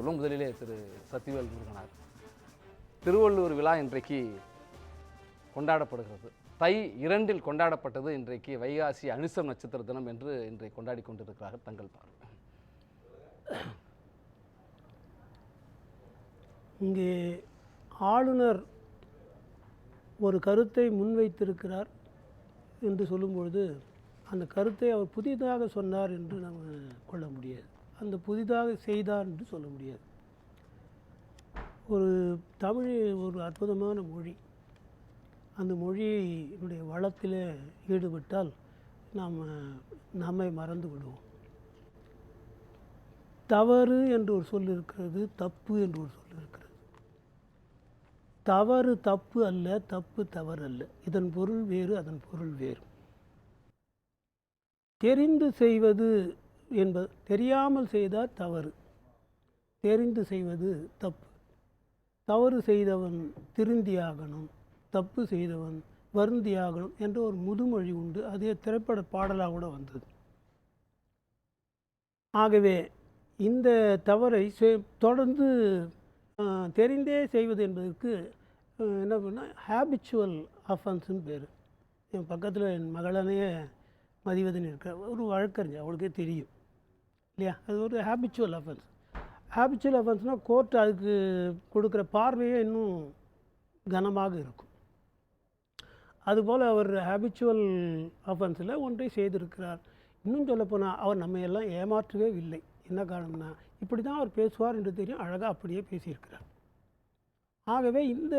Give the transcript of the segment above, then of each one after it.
சொல்லும். முதலிலே திரு சத்திவேல் முருகனார். திருவள்ளூர் விழா இன்றைக்கு கொண்டாடப்படுகிறது. தை இரண்டில் கொண்டாடப்பட்டது இன்றைக்கு வைகாசி அனுசம் நட்சத்திர தினம் என்று இன்றைக்கு கொண்டாடி கொண்டிருக்கிறார்கள் தங்கள் பார்வை. இங்கே ஆளுநர் ஒரு கருத்தை முன்வைத்திருக்கிறார் என்று சொல்லும்பொழுது அந்த கருத்தை அவர் புதிதாக சொன்னார் என்று நம்ம கொள்ள முடியாது. அந்த புதிதாக செய்தார் என்று சொல்ல முடியாது. ஒரு தமிழ் ஒரு அற்புதமான மொழி. அந்த மொழியினுடைய வளத்தில் ஈடுபட்டால் நாம் நம்மை மறந்து விடுவோம். தவறு என்று ஒரு சொல் இருக்கிறது தப்பு என்று ஒரு சொல் இருக்கிறது. தவறு தப்பு அல்ல தப்பு தவறு அல்ல. இதன் பொருள் வேறு அதன் பொருள் வேறு. தெரிந்து செய்வது என்பது தெரியாமல் செய்தால் தவறு. தெரிந்து செய்வது தப்பு. தவறு செய்தவன் திருந்தியாகணும் தப்பு செய்தவன் வருந்தியாகணும் என்ற ஒரு முதுமொழி உண்டு. அதே திரைப்பட பாடலாக கூட வந்தது. ஆகவே இந்த தவறை செ- தொடர்ந்து தெரிந்தே செய்வது என்பதற்கு என்ன பண்ணால் ஹேபிச்சுவல் அஃபன்ஸுன்னு பேர். என் பக்கத்தில் என் மகளனையே மதிவதன் இருக்க ஒரு வழக்கறிஞர் அவளுக்கே தெரியும். இல்லையா? அது ஒரு ஹேபிச்சுவல் அஃபென்ஸ் ஹேபிச்சுவல் அஃபென்ஸ்னால் கோர்ட் அதுக்கு கொடுக்குற பார்வையே இன்னும் கனமாக இருக்கும். அதுபோல் அவர் ஹேபிச்சுவல் அஃபென்ஸில் ஒன்றை செய்திருக்கிறார். இன்னும் சொல்லப்போனால் அவர் நம்ம எல்லாம் ஏமாற்றவே இல்லை. என்ன காரணம்னா இப்படி தான் அவர் பேசுவார் என்று தெரியும். அழகாக அப்படியே பேசியிருக்கிறார். ஆகவே இந்த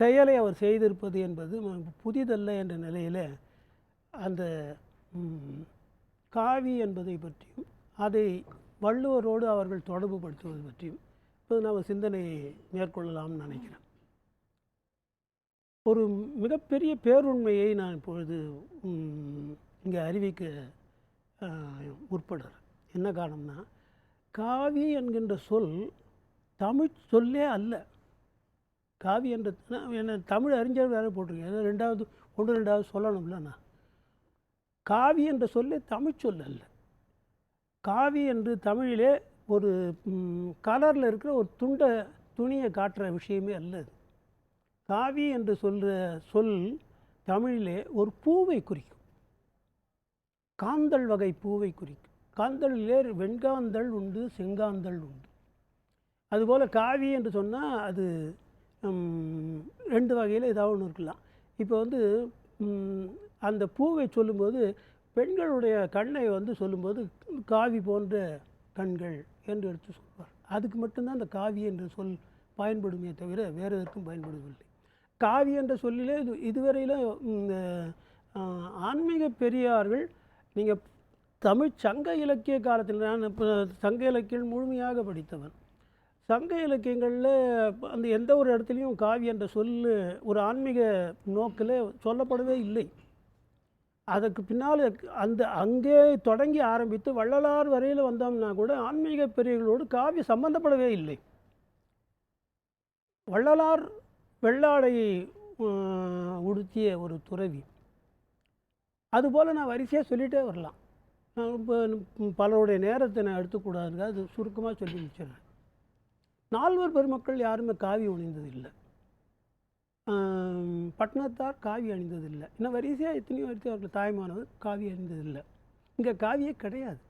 செயலை அவர் செய்திருப்பது என்பது புதிதல்ல என்ற நிலையில் அந்த காவி என்பதை பற்றியும் அதை வள்ளுவரோடு அவர்கள் தொடர்பு படுத்துவது பற்றியும் இப்போது நாம் சிந்தனை மேற்கொள்ளலாம்னு நினைக்கிறேன். ஒரு மிகப்பெரிய பேருண்மையை நான் இப்பொழுது இங்கே அறிவிக்க முற்படுறேன். என்ன காரணம்னா காவி என்கின்ற சொல் தமிழ் சொல்லே அல்ல. காவி என்ற என்ன தமிழ் அறிஞர் வேறு போட்டிருக்கேன் ஏதோ ரெண்டாவது ஒன்று ரெண்டாவது சொல்லணும்ல நான். காவி என்ற சொல்லே தமிழ் சொல் அல்ல. காவி என்று தமிழிலே ஒரு கலரில் இருக்கிற ஒரு துண்டை துணியை காட்டுற விஷயமே அல்ல காவி என்று சொல்கிற சொல் தமிழிலே ஒரு பூவை குறிக்கும். காந்தல் வகை பூவை குறிக்கும். காந்தலிலே வெண்காந்தல் உண்டு செங்காந்தல் உண்டு. அதுபோல் காவி என்று சொன்னால் அது ரெண்டு வகையில் ஏதாவது ஒன்று இருக்கலாம். இப்போ வந்து அந்த பூவை சொல்லும்போது பெண்களுடைய கண்ணை வந்து சொல்லும்போது காவி போன்ற கண்கள் என்று எடுத்து சொல்வார். அதுக்கு மட்டும்தான் அந்த காவி என்ற சொல் பயன்படுமே தவிர வேறு எதற்கும் பயன்படுவதில்லை. காவி என்ற சொல்லிலே இது இதுவரையில் இந்த ஆன்மீக பெரியார்கள் நீங்கள் தமிழ் சங்க இலக்கிய காலத்தில் நான் இப்போ சங்க இலக்கியம் முழுமையாக படித்தவன். சங்க இலக்கியங்களில் அந்த எந்த ஒரு இடத்துலையும் காவி என்ற சொல் ஒரு ஆன்மீக நோக்கில் சொல்லப்படவே இல்லை. அதற்கு பின்னால் அந்த அங்கே தொடங்கி ஆரம்பித்து வள்ளலார் வரையில் வந்தோம்னா கூட ஆன்மீக பெரியர்களோடு காவி சம்பந்தப்படவே இல்லை. வள்ளலார் வெள்ளாடையை உடுத்திய ஒரு துறவி. அதுபோல் நான் வரிசையாக சொல்லிகிட்டே வரலாம். நான் இப்போ பலருடைய நேரத்தை நான் எடுத்துக்கூடாதுங்க அது சுருக்கமாக சொல்லி முடிச்சிடுறேன். நால்வர் பெருமக்கள் யாருமே காவி அணிந்ததில்லை இல்லை பட்டணத்தார் காவி அணிந்ததில்லை. இன்னும் வரிசையாக எத்தனையோ வரிசை அவர்கள் தாய்மானவர் காவி அணிந்ததில்லை. இங்கே காவியே கிடையாது.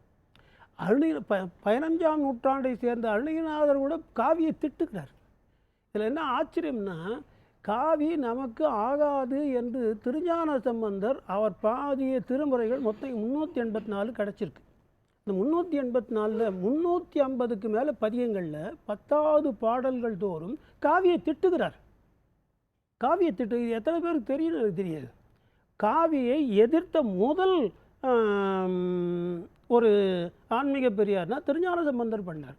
அருணகிரி ப பதினஞ்சாம் நூற்றாண்டை சேர்ந்த அருணகிரிநாதர் கூட காவியை திட்டுக்கிறார் இதில் என்ன ஆச்சரியம்னா காவி நமக்கு ஆகாது என்று திருஞான சம்பந்தர் அவர் பாதிய திருமுறைகள் மொத்தம் முந்நூற்றி எண்பத்தி நாலு கிடச்சிருக்கு. இந்த முந்நூற்றி எண்பத்தி நாலில் முந்நூற்றி ஐம்பதுக்கு மேலே பதியங்களில் பத்தாவது பாடல்கள் தோறும் காவியை திட்டுகிறார். காவியை திட்டு இது எத்தனை பேருக்கு தெரியும் எனக்கு தெரியாது. காவியை எதிர்த்த முதல் ஒரு ஆன்மீக பெரியார்னா திருஞான சம்பந்தர் பண்ணார்.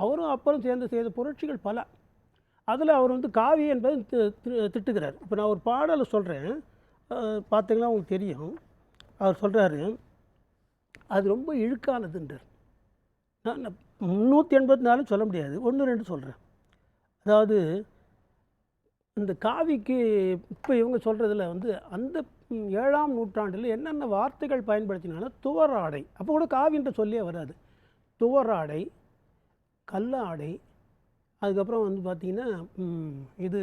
அவரும் அப்புறம் சேர்ந்து செய்த புரட்சிகள் பல. அதில் அவர் வந்து காவி என்பதை திட்டுகிறார். இப்போ நான் ஒரு பாடலை சொல்கிறேன் பார்த்தீங்கன்னா உங்களுக்கு தெரியும். அவர் சொல்கிறாரு அது ரொம்ப இழுக்கானதுன்றார். நான் முந்நூற்றி எண்பத்தி நாலு சொல்ல முடியாது. ஒன்று ரெண்டு சொல்கிறேன் அதாவது இந்த காவிக்கு இப்போ இவங்க சொல்கிறதுல வந்து அந்த ஏழாம் நூற்றாண்டில் என்னென்ன வார்த்தைகள் பயன்படுத்தினாலும் துவர் ஆடை. அப்போ கூட காவின்ற சொல்லியே வராது. துவராடை கல்லாடை அதுக்கப்புறம் வந்து பார்த்திங்கன்னா இது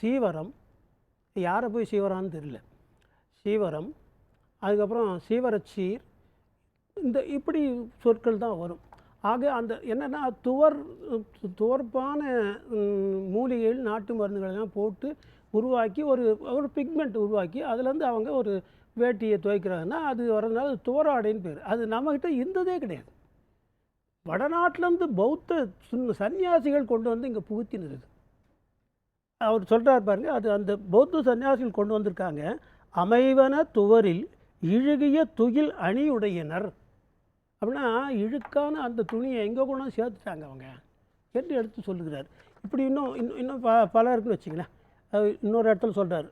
சீவரம். யாரை போய் சீவரான்னு தெரியல. சீவரம் அதுக்கப்புறம் சீவரச்சீர் இந்த இப்படி சொற்கள் தான் வரும். ஆக அந்த என்னென்னா துவர் துவர்ப்பான மூலிகைகள் நாட்டு மருந்துகளெல்லாம் போட்டு உருவாக்கி ஒரு ஒரு பிக்மெண்ட் உருவாக்கி அதுலேருந்து அவங்க ஒரு வேட்டியை துவைக்கிறாங்கன்னா அது வரதுனால அது துவராடைன்னு பேர். அது நம்மக்கிட்ட இருந்ததே கிடையாது. வடநாட்டிலேருந்து பௌத்த சன்னியாசிகள் கொண்டு வந்து இங்கே புகுத்தினது அவர் சொல்கிறார் பாருங்க அது அந்த பௌத்த சன்னியாசிகள் கொண்டு வந்திருக்காங்க. அமைவன துவரில் இழுகிய துகில் அணியுடையனர். அப்படின்னா இழுக்கான அந்த துணியை எங்கே கொண்டு வந்து சேர்த்துட்டாங்க அவங்க? என்று எடுத்து சொல்லுகிறார். இப்படி இன்னும் இன்னும் இன்னும் ப பல இருக்குன்னு வச்சுங்களேன் இன்னொரு இடத்துல சொல்கிறார்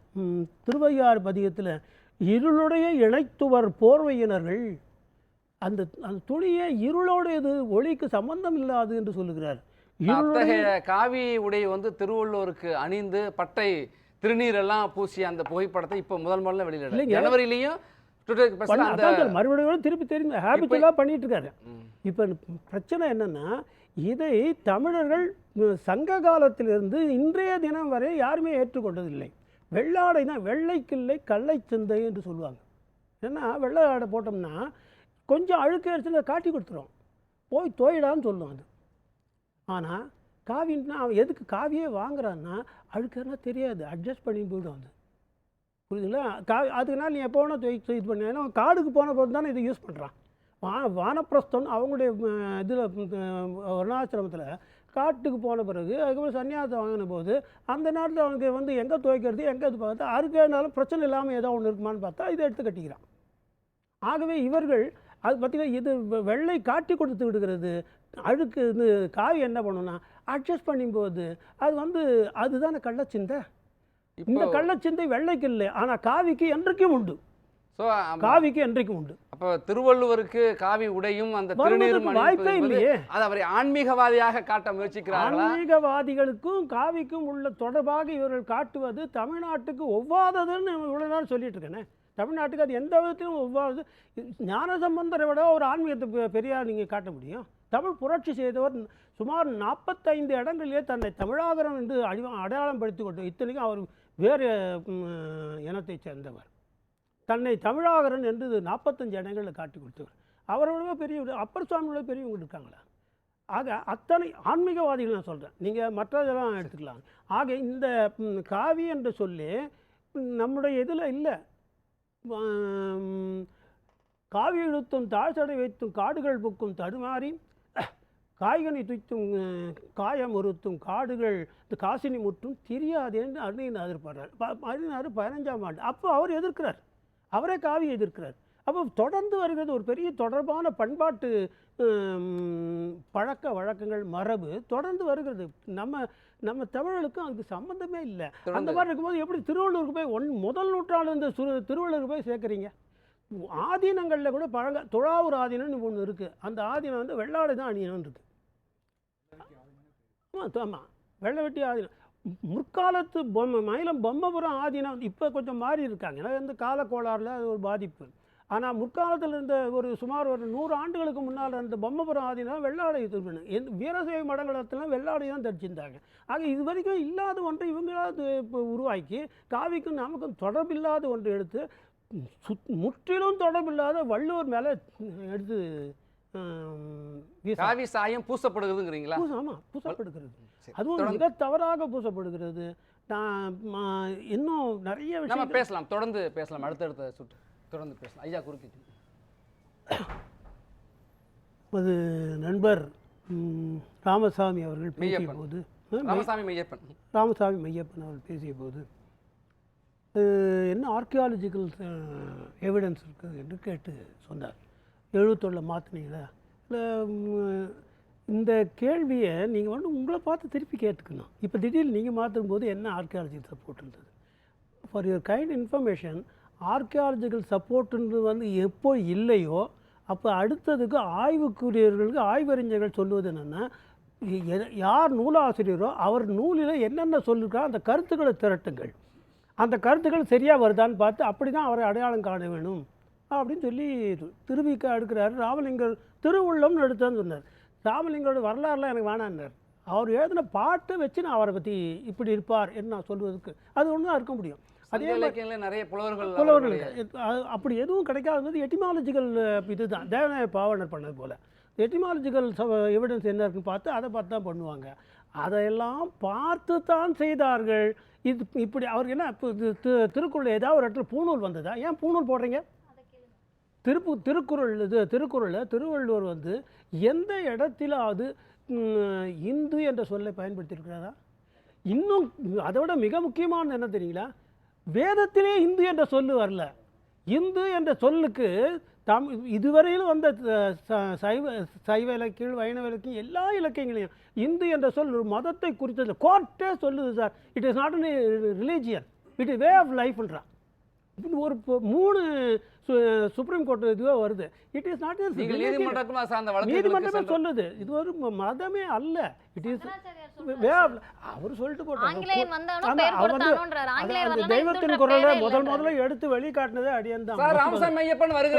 திருவையாறு பதிகத்தில் இருளுடைய இணைத்துவர் போர்வையினர்கள் அந்த அந்த துணியை இருளோட இது ஒளிக்கு சம்பந்தம் இல்லாது என்று சொல்லுகிறார். அத்தகைய காவி உடை வந்து திருவள்ளுவருக்கு அணிந்து பட்டை திருநீர் எல்லாம் பூசிய அந்த புகைப்படத்தை இப்போ முதல் முதல்ல வெளியிட இல்லைங்க. மறுபடியும் திருப்பி தெரியும் ஹேபிச்சுவலாக பண்ணிட்டு இருக்காரு. இப்போ பிரச்சனை என்னன்னா இதை தமிழர்கள் சங்க காலத்திலிருந்து இன்றைய தினம் வரை யாருமே ஏற்றுக்கொண்டதில்லை. வெள்ளாடை தான் வெள்ளைக்கில்லை கள்ளை சிந்தை என்று சொல்லுவாங்க. ஏன்னா வெள்ளை ஆடை போட்டோம்னா கொஞ்சம் அழுக்கு அடிச்சுல காட்டி கொடுத்துரும். போய் தோயிடான்னு சொல்லும் அது. ஆனால் காவின்னா அவன் எதுக்கு காவியே வாங்குறான்னா அழுக்குன்னா தெரியாது. அட்ஜஸ்ட் பண்ணி போயிடும் அது. புரியுதுங்களா? கா அதுக்குனால் நீ எப்போ வேணால் துவை இது பண்ண. ஏன்னா அவன் காடுக்கு போன போது தானே இதை யூஸ் பண்ணுறான் வா வானப்பிரஸ்தன் அவங்களுடைய இதில் வருணாசிரமத்தில் காட்டுக்கு போன பிறகு அதுக்கப்புறம் சன்னியாசம் வாங்கின போது அந்த நேரத்தில் அவனுக்கு வந்து எங்கே துவைக்கிறது எங்கே இது பார்த்தா அறுக்கிறதுனாலும் பிரச்சனை இல்லாமல் ஏதோ ஒன்று இருக்குமான்னு பார்த்தா இதை எடுத்து கட்டிக்கிறான். ஆகவே இவர்கள் அது பார்த்தீங்கன்னா இது வெ- வெள்ளை காட்டி கொடுத்து விடுகிறது. அழுக்கு இது காவி என்ன பண்ணுன்னா அட்ஜஸ்ட் பண்ணும்போது அது வந்து அதுதானே கள்ளச்சிந்தை? இந்த கள்ளச்சிந்தை வெள்ளைக்கு இல்லை ஆனால் காவிக்கு என்றைக்கும் உண்டு. ஸோ காவிக்கு என்றைக்கும் உண்டு. அப்போ திருவள்ளுவருக்கு காவி உடையும் அந்த திருநீரும் வாய்ப்பே இல்லையே. அது அவரை ஆன்மீகவாதியாக காட்ட முயற்சிக்கிறார்களா? ஆன்மீகவாதிகளுக்கும் காவிக்கும் உள்ள தொடர்பாக இவர்கள் காட்டுவது தமிழ்நாட்டுக்கு ஒவ்வாததுன்னு இவ்வளோ நாள் சொல்லிட்டு இருக்கேனே. தமிழ்நாட்டுக்கு அது எந்த விதத்திலும் ஒவ்வாது. ஞான சம்பந்தரை விட ஒரு ஆன்மீகத்தை பெரியார் நீங்கள் காட்ட முடியும். தமிழ் புரட்சி செய்தவர் சுமார் நாற்பத்தைந்து இடங்களிலே தன்னை தமிழாகரம் என்று அடி அடையாளம் படுத்தி கொண்டு இத்தனைக்கும் அவர் வேறு இனத்தைச் சேர்ந்தவர். தன்னை தமிழாகரன் என்று நாற்பத்தஞ்சு இடங்களில் காட்டி கொடுத்தவர். அவரோட பெரிய அப்பர் சுவாமியோட பெரியவங்க இருக்காங்களா? ஆக அத்தனை ஆன்மீகவாதிகள் நான் சொல்கிறேன் நீங்கள் மற்றதெல்லாம் எடுத்துக்கலாம். ஆக இந்த காவி என்று சொல்லி நம்முடைய இதில் இல்லை. காவி இழுத்தும் தாழ்சடை வைத்தும் காடுகள் புக்கும் தடுமாறி காய்கனி துய்த்தும் காயம் உறுத்தும் காடுகள் இந்த காசினி முற்றும் தெரியாதேன்னு அருணைநாதர் பாடுறார். ப அருணைநாதர் பதினஞ்சாம் ஆண்டு. அப்போ அவர் எதிர்க்கிறார். அவரே காவி எதிர்க்கிறார். அப்போ தொடர்ந்து வருகிறது ஒரு பெரிய தொடர்பான பண்பாட்டு பழக்க வழக்கங்கள் மரபு தொடர்ந்து வருகிறது. நம்ம நம்ம தமிழர்களுக்கும் அதுக்கு சம்மந்தமே இல்லை. அந்த மாதிரி இருக்கும்போது எப்படி திருவள்ளூருக்கு போய் ஒன் முதல் நூற்றாண்டு இந்த சுரு திருவள்ளூருக்கு போய் சேர்க்குறீங்க? ஆதீனங்களில் கூட பழங்க துழாவூர் ஆதீனம்னு ஒன்று இருக்குது அந்த ஆதீனம் வந்து வெள்ளாடு தான் அணியணும்னு இருக்குது ஆமாம் ஆமாம் வெள்ளை வெட்டி ஆதீனம். முற்காலத்து பொம்மை மயிலம் பொம்மபுரம் ஆதீனம் இப்போ கொஞ்சம் மாறி இருக்காங்க. ஏன்னா இந்த கால அது ஒரு பாதிப்பு. ஆனால் முற்காலத்தில் இருந்த ஒரு சுமார் ஒரு நூறு ஆண்டுகளுக்கு முன்னால் இருந்த பொம்மபுரம் ஆதீனம் வெள்ளாடை திருப்பினு எந்த வீரசைவ மடங்களத்தில் வெள்ளாடை தான் தடிச்சிருந்தாங்க ஆக இது வரைக்கும் இல்லாத ஒன்றை இவங்களாவது இப்போ உருவாக்கி காவிக்கும் நமக்கும் தொடர்பில்லாத ஒன்றை எடுத்து சுத் முற்றிலும் தொடர்பில்லாத வள்ளுவர் மேலே எடுத்து காவி சாயம் பூசப்படுகிறதுங்கிறீங்களா? பூச ஆமாம் பூசப்படுகிறது. அதுவும் மிக தவறாக பூசப்படுகிறது. நான் இன்னும் நிறைய விஷயம் பேசலாம் தொடர்ந்து பேசலாம் அடுத்தடுத்த சுற்று. தொடர்ந்து பேசலாம். ஐயா குறுக்கிட்டு. அது நண்பர் ராமசாமி அவர்கள் பேசிய. போது ராமசாமி மையப்பன் ராமசாமி மையப்பன் அவர்கள் பேசிய போது என்ன ஆர்கியாலஜிக்கல் எவிடன்ஸ் இருக்குது என்று கேட்டு சொன்னார். எழுத்தொழில் மாற்றினீங்களா இல்லை இந்த கேள்வியை நீங்கள் வந்து உங்களை பார்த்து திருப்பி கேட்டுக்கணும். இப்போ திடீர்னு நீங்கள் மாற்றும் போது என்ன ஆர்கியாலஜிக்கல் சப்போர்ட் இருந்தது? For your kind information archaeological சப்போர்ட்டுன்றது வந்து எப்போ இல்லையோ அப்போ அடுத்ததுக்கு ஆய்வுக்குரியவர்களுக்கு ஆய்வறிஞர்கள் சொல்லுவது என்னென்னா யார் நூலாசிரியரோ அவர் நூலில் என்னென்ன சொல்லியிருக்காரோ அந்த கருத்துக்களை திரட்டுங்கள். அந்த கருத்துக்கள் சரியாக வருதான்னு பார்த்து அப்படி தான் அவரை அடையாளம் காண வேணும் அப்படின்னு சொல்லி திருவிக்க எடுக்கிறாரு ராமலிங்கர். திருவுள்ளம்னு எடுத்தேன்னு சொன்னார். ராமலிங்கோட வரலாறுலாம் எனக்கு வேணான்னார். அவர் எழுதின பாட்டை வச்சு நான் அவரை பற்றி இப்படி இருப்பார் என்று நான் சொல்வதற்கு அது ஒன்று தான் இருக்க முடியும். அதே நிறைய புலவர்கள் புலவர்கள் அப்படி எதுவும் கிடைக்காதது எட்டிமாலஜிக்கல் இதுதான். தேவநாய பாவனர் பண்ணது போல். எட்டிமாலஜிக்கல் எவிடன்ஸ் என்ன இருக்குன்னு பார்த்து அதை பார்த்து தான் பண்ணுவாங்க. அதையெல்லாம் பார்த்து தான் செய்தார்கள். இது இப்படி அவருக்கு என்ன இப்போ இது திருக்குறள் ஏதாவது ஒரு இடத்துல பூணூல் வந்ததா? ஏன் பூணூல் போடுறீங்க? திருப்பு திருக்குறள் இது திருக்குறளில் திருவள்ளுவர் வந்து எந்த இடத்திலாவது இந்து என்ற சொல்லை பயன்படுத்தியிருக்கிறாரா? இன்னும் அதை விட மிக முக்கியமானது என்ன தெரியுங்களா? வேதத்திலே இந்து என்ற சொல்லு வரல. இந்து என்ற சொல்லுக்கு தம் இதுவரையிலும் வந்த சைவ சைவ இலக்கியம் வைணவ இலக்கியம் எல்லா இலக்கியங்களையும் இந்து என்ற சொல் ஒரு மதத்தை குறித்தது கோர்ட்டே சொல்லுது sir. It is not religion it is way of லைஃப்ன்றான் இப்படி ஒரு மூணு சு- சுப்ரீம் கோர்ட் இதுவே வருது. இட் இஸ் நாட் நீதிமன்றமே சொல்லுது. இது ஒரு மதமே அல்ல. It is. அவர் சொல்லிட்டு போட்டாங்க தெய்வத்தின் குரலை முதல். முதல்ல எடுத்து வெளிக்காட்டினதே அடியன் தான்.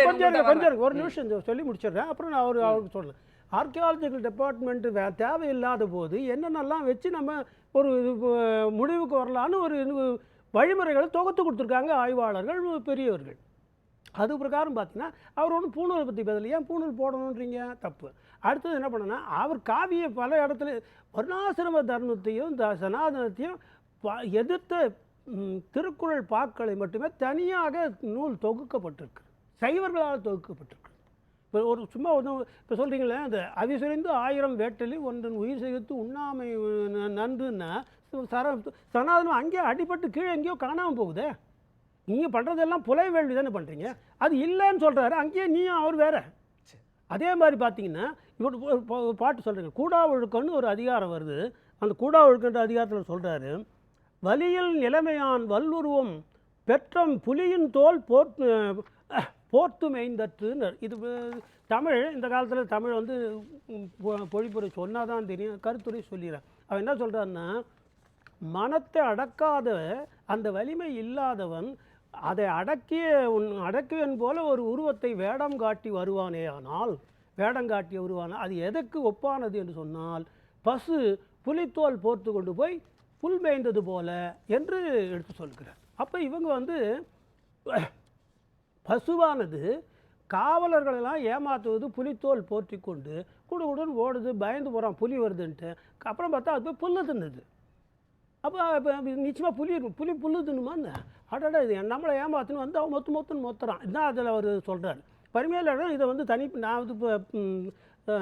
கொஞ்சம் கொஞ்சம். ஒரு நிமிஷம் சொல்லி முடிச்சிடுறேன். அப்புறம் நான் அவர் அவருக்கு சொல்றேன் ஆர்கியாலஜிக்கல் டிபார்ட்மெண்ட் வே தேவையில்லாத போது என்னென்னலாம் வச்சு நம்ம ஒரு முடிவுக்கு வரலான்னு ஒரு வழிமுறைகளை தொகுத்து கொடுத்துருக்காங்க ஆய்வாளர்கள் பெரியவர்கள் அது பிரகாரம் பார்த்தீங்கன்னா அவர் ஒன்றும் பூணூலை பற்றி பதில் ஏன் பூணூல் போடணுன்றீங்க? தப்பு. அடுத்தது என்ன பண்ணனா அவர் காவிய பல இடத்துல வர்ணாசிரம தர்மத்தையும் த சனாதனத்தையும் ப- எதிர்த்த திருக்குறள் பாக்களை மட்டுமே தனியாக நூல் தொகுக்கப்பட்டிருக்கு. சைவர்களால் தொகுக்கப்பட்டிருக்கு. இப்போ ஒரு சும்மா ஒன்று இப்போ சொல்கிறீங்களே அந்த அவிசுரைந்து ஆயிரம் வேட்டலி ஒன்றன் உயிர் செய்து உண்ணாமை நன்றுன்னா சர சனாதனம் அங்கேயே அடிபட்டு கீழே எங்கேயோ காணாமல் போகுதே. நீங்கள் பண்ணுறதெல்லாம் புலை வேள்வி தானே பண்ணுறீங்க அது இல்லைன்னு சொல்கிறாரு அங்கேயே நீயும் அவர் வேற. அதே மாதிரி பார்த்தீங்கன்னா இவர் பாட்டு சொல்கிறீங்க கூடா ஒழுக்கம்னு ஒரு அதிகாரம் வருது. அந்த கூடா ஒழுக்கன்ற அதிகாரத்தில் சொல்கிறாரு வலியில் நிலைமையான் வல்லுருவம் பெற்றம் புலியின் தோல் போர்த்து போர்த்து மெய்ந்தற்றுன்னு இது தமிழ் இந்த காலத்தில் தமிழ் வந்து பொழிப்புரை சொன்னால் தான் தெரியும் கருத்துரை சொல்லிடுறேன் அவன் என்ன சொல்கிறான்னா மனத்தை அடக்காத அந்த வலிமை இல்லாதவன் அதை அடக்கிய உன் அடக்குவன் போல ஒரு உருவத்தை வேடம் காட்டி வருவானே ஆனால் காட்டி உருவான? அது எதற்கு ஒப்பானது என்று சொன்னால் பசு புலித்தோல் போர்த்து கொண்டு போய் புல் மேய்ந்தது போல என்று எடுத்து சொல்கிறார். அப்போ இவங்க வந்து பசுவானது காவலர்களெல்லாம் ஏமாற்றுவது புலித்தோல் போர்த்தி கொண்டு குடு குடுன்னு ஓடுது பயந்து போகிறான் புலி வருதுன்ட்டு. அப்புறம் பார்த்தா அது போய் புல்லு தின்னுது. அப்போ இப்போ நிச்சயமாக புலி இருக்கும் புலி புல்லு தின்னுமா அடடா இது நம்மளை ஏமாத்துன்னு வந்து அவன் மொத்து மொத்துன்னு மொத்துறான். இதுதான் அதில் அவர் சொல்கிறார் பரிமையாளர் இதை வந்து தனி நான் வந்து இப்போ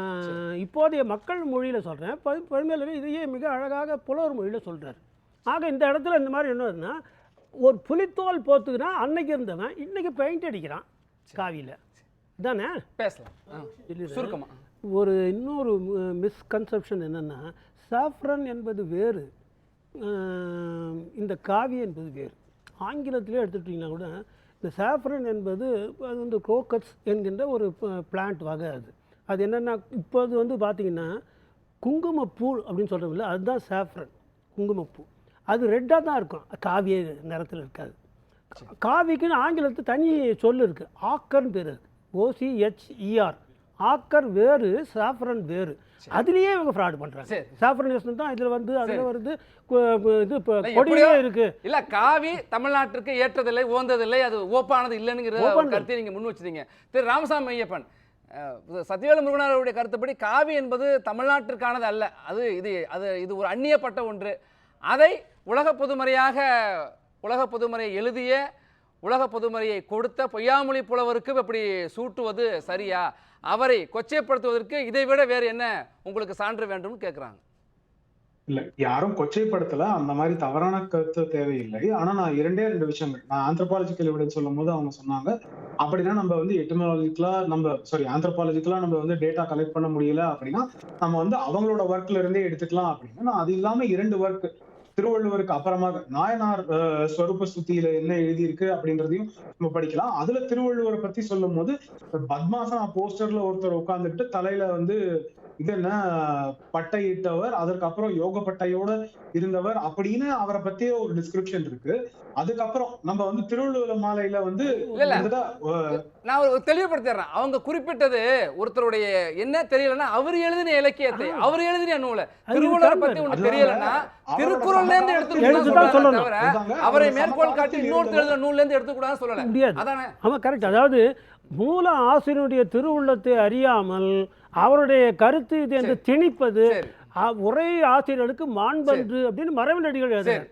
இப்போதைய மக்கள் மொழியில் சொல்கிறேன் பரிமையாளர் இதையே மிக அழகாக புலவர் மொழியில் சொல்கிறார் ஆக இந்த இடத்துல இந்த மாதிரி என்ன வருதுன்னா ஒரு புலித்தோல் போத்துக்குன்னா அன்னைக்கு இருந்தவன் இன்னைக்கு பெயிண்ட் அடிக்கிறான் காவியில். தானே பேசலாம். ஆ. சுருக்கமா. ஒரு இன்னொரு மிஸ்கன்செப்ஷன் என்னென்னா சாஃப்ரன் என்பது வேறு இந்த காவி என்பது வேறு. ஆங்கிலத்திலே எடுத்துட்டிங்கன்னா கூட இந்த சாஃப்ரன் என்பது அது வந்து கோக்கஸ் என்கின்ற ஒரு பிளான்ட் வகை அது அது என்னென்னா இப்போது வந்து பார்த்திங்கன்னா குங்குமப்பூ அப்படின்னு சொல்கிறோம்ல அதுதான் சாஃப்ரன் குங்குமப்பூ. அது ரெட்டாக தான் இருக்கும். காவிய நிறத்தில் இருக்காது. காவிக்குன்னு ஆங்கிலத்து தனி சொல் இருக்குது ஆக்கர்னு பேர் இருக்கு ஓசிஹெச்இஆர் ஆக்கர் வேறு சாஃப்ரன் வேறு. அதுலேயே இவங்க ஃப்ராட் பண்ணுறாங்க. சாஃப்ரன் தான் இதில் வந்து அதில் வருது இது இப்போ இல்ல, கொடியே எப்படியோ- இருக்கு. இல்ல காவி தமிழ்நாட்டிற்கு ஏற்றதில்லை உகந்ததில்லை அது ஓப்பானது இல்லைங்கிற. கருத்தை நீங்க முன் வச்சிருக்கீங்க திரு ராமசாமி ஐயப்பன் சத்யவேலு முருகனாருடைய கருத்துப்படி காவி என்பது தமிழ்நாட்டிற்கானது அல்ல. அது இது அது இது ஒரு அந்நியப்பட்ட ஒன்று. அதை உலக பொதுமறையாக உலக பொதுமறையை எழுதிய உலக பொதுமறையை கொடுத்த பொய்யாமொழி புலவருக்கு இப்படி சூட்டுவது சரியா? அவரை கொச்சைப்படுத்துவதற்கு இதை விட வேறு என்ன உங்களுக்கு சான்று வேண்டும்னு கேட்குறாங்க. இல்லை யாரும் கொச்சைப்படுத்தல. அந்த மாதிரி தவறான கருத்து தேவையில்லை. ஆனா நான் இரண்டே ரெண்டு விஷயங்கள். நான் ஆந்த்ரபாலஜிக்கல் எவிடன்ஸ் சொல்லும் போது அவங்க சொன்னாங்க. அப்படின்னா நம்ம வந்து எட்டமாலஜிக்கலா நம்ம சாரி ஆந்த்ரோபாலஜிக்கலா நம்ம வந்து டேட்டா கலெக்ட் பண்ண முடியல அப்படின்னா நம்ம வந்து அவங்களோட ஒர்க்ல இருந்தே எடுத்துக்கலாம் அப்படின்னா நான் அது இல்லாம இரண்டு ஒர்க் திருவள்ளுவருக்கு அப்புறமாக நாயனார் ஸ்வரூப சுத்தியில என்ன எழுதியிருக்கு அப்படின்றதையும் நம்ம படிக்கலாம். அதுல திருவள்ளுவரை பத்தி சொல்லும் போது பத்மாசனா போஸ்டர்ல ஒருத்தர் உட்கார்ந்துட்டு தலையில வந்து இது என்ன பட்டையிட்டவர் அதற்கப்புறம் யோக பட்டையோட இருந்தவர் அப்படின்னு அவரை பத்திய ஒரு டிஸ்கிரிப்ஷன் இருக்கு. அதுக்கப்புறம் நம்ம வந்து திருவள்ளுவர் மாலையில வந்து நான் ஒரு தெளிவுபடுத்திடுறேன். அவங்க குறிப்பிட்டது ஒருத்தருடைய என்ன தெரியலன்னா அவர் எழுதின இலக்கியத்தை அவர் எழுதின நூலை. திருவள்ளுவரை. பத்தி ஒண்ணு. தெரியலன்னா அவரோட திருக்குறள்ல இருந்து எடுத்து சொல்லணும். அவரை மேற்கோள் காட்டி இன்னொருத்தர். எழுதின நூல்ல இருந்து எடுத்துக்கூடாதுன்னு சொல்லல. முடியாது. அதானே? ஆமாம் கரெக்ட் அதாவது மூல ஆசிரியருடைய திருவுள்ளத்தை அறியாமல் அவருடைய கருத்து இது என்று திணிப்பது உரை ஆசிரியர்களுக்கு மாண்பன்று அப்படின்னு மரபினடிகள் எழுதுறாரு